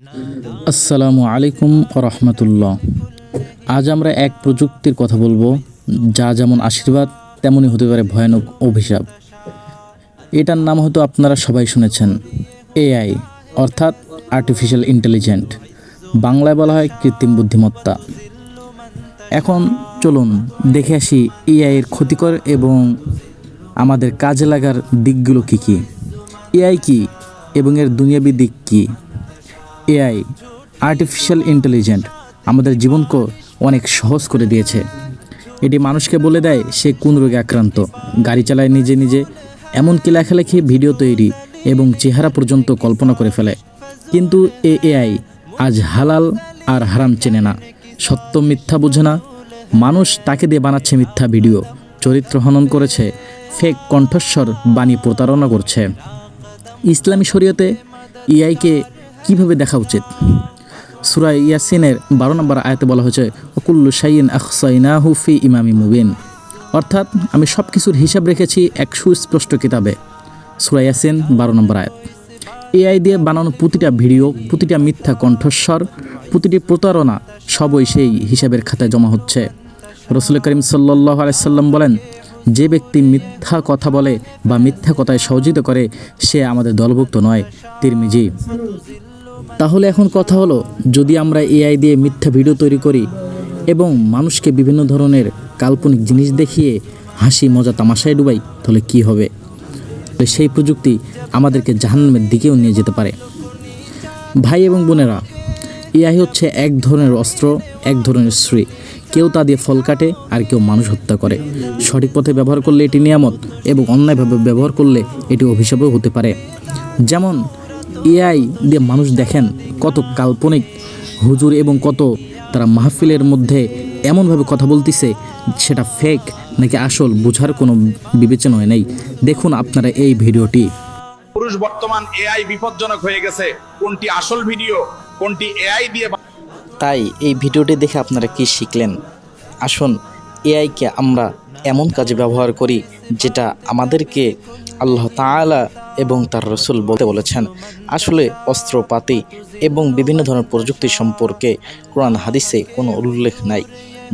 আসসালামু আলাইকুম রহমতুল্লাহ আজ আমরা এক প্রযুক্তির কথা বলব, যা যেমন আশীর্বাদ, তেমনই হতে পারে ভয়ানক অভিশাপ। এটার নাম হয়তো আপনারা সবাই শুনেছেন, এআই, অর্থাৎ আর্টিফিশিয়াল ইন্টেলিজেন্ট বাংলায় বলা হয় কৃত্রিম বুদ্ধিমত্তা। এখন চলুন দেখে আসি এআই এর ক্ষতিকর এবং আমাদের কাজে লাগার দিকগুলো কী কী। এআই কি এবং এর দুনিয়াবি দিক কী? এআই আর্টিফিশিয়াল ইন্টেলিজেন্ট আমাদের জীবনকে অনেক সহজ করে দিয়েছে। এটি মানুষকে বলে দেয়, সে কোন রোগে আক্রান্ত? গাড়ি চালায় নিজে নিজে, এমনকি লেখালেখি, ভিডিও তৈরি এবং চেহারা পর্যন্ত কল্পনা করে ফেলে। কিন্তু এ এআই আজ হালাল আর হারাম চেনে না। সত্য মিথ্যা বোঝে না। মানুষ তাকে দিয়ে বানাচ্ছে মিথ্যা ভিডিও। চরিত্র হনন করেছে ফেক কণ্ঠস্বর বাণী প্রতারণা করছে। ইসলামী শরীয়তে ইআইকে কীভাবে দেখা উচিত? সুরা ইয়াসিনের বারো নম্বর আয়াতে বলা হয়েছে অকুল্লু সাইন আখসাইনাহু ফি ইমামি মুবিন। অর্থাৎ আমি সব কিছুর হিসাব রেখেছি এক সুস্পষ্ট কিতাবে, সুরা ইয়াসিন বারো নম্বর আয়াত। এআই দিয়ে বানানো প্রতিটা ভিডিও, প্রতিটা মিথ্যা কণ্ঠস্বর, প্রতিটি প্রতারণা সবই সেই হিসাবের খাতায় জমা হচ্ছে। রসুল করিম সাল্লাহ আলাইসাল্লাম বলেন, যে ব্যক্তি মিথ্যা কথা বলে বা মিথ্যা কথায় সহযোগিতা করে, সে আমাদের দলভুক্ত নয়। তিরমিজি। তাহলে এখন কথা হলো, যদি আমরা এআই দিয়ে মিথ্যা ভিডিও তৈরি করি এবং মানুষকে বিভিন্ন ধরনের কাল্পনিক জিনিস দেখিয়ে হাসি, মজা, তামাশায় ডুবাই, তাহলে কি হবে? সেই প্রযুক্তি আমাদেরকে জাহান্নামের দিকেও নিয়ে যেতে পারে। ভাই এবং বোনেরা, এআই হচ্ছে এক ধরনের অস্ত্র, এক ধরনের শ্রী কেউ তা দিয়ে ফল কাটে আর কেউ মানুষ হত্যা করে। সঠিক পথে ব্যবহার করলে এটি নিয়ামত এবং অন্যায়ভাবে ব্যবহার করলে এটি অভিশাপও হতে পারে। যেমন এআই দিয়ে মানুষ দেখেন কত কাল্পনিক হুজুর এবং কত তারা মাহফিলের মধ্যে এমনভাবে কথা বলতেছে সেটা ফেক নাকি আসল বোঝার কোনো বিবেচনা নেই। দেখুন আপনারা এই ভিডিওটি। পুরুষ বর্তমান এআই বিপজ্জনক হয়ে গেছে। কোনটি আসল ভিডিও কোনটি এআই দিয়ে তাই এই ভিডিওটি দেখে আপনারা কি শিখলেন? আসুন এআইকে আমরা এমন কাজে ব্যবহার করি যেটা আমাদেরকে আল্লাহ তালা এবং তার রসুল বলতে বলেছেন, আসলে অস্ত্রপাতি এবং বিভিন্ন ধরনের প্রযুক্তি সম্পর্কে কোরআন হাদিসে কোনো উল্লেখ নাই।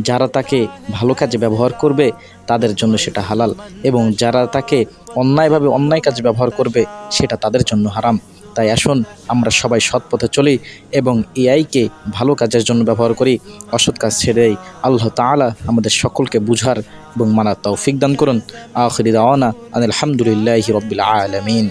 যারা তাকে ভালো কাজে ব্যবহার করবে, তাদের জন্য সেটা হালাল এবং যারা তাকে অন্যায়ভাবে অন্যায় কাজে ব্যবহার করবে, সেটা তাদের জন্য হারাম। তাই আসুন আমরা সবাই সৎ পথে চলি এবং এআইকে ভালো কাজের জন্য ব্যবহার করি। অসৎ কাজ ছেড়ে দেয় আল্লাহ তালা আমাদের সকলকে বুঝার এবং মানার তৌফিক দান করুন। আখরি দাওয়ানা আলহামদুলিল্লাহ রবিল আলামিন।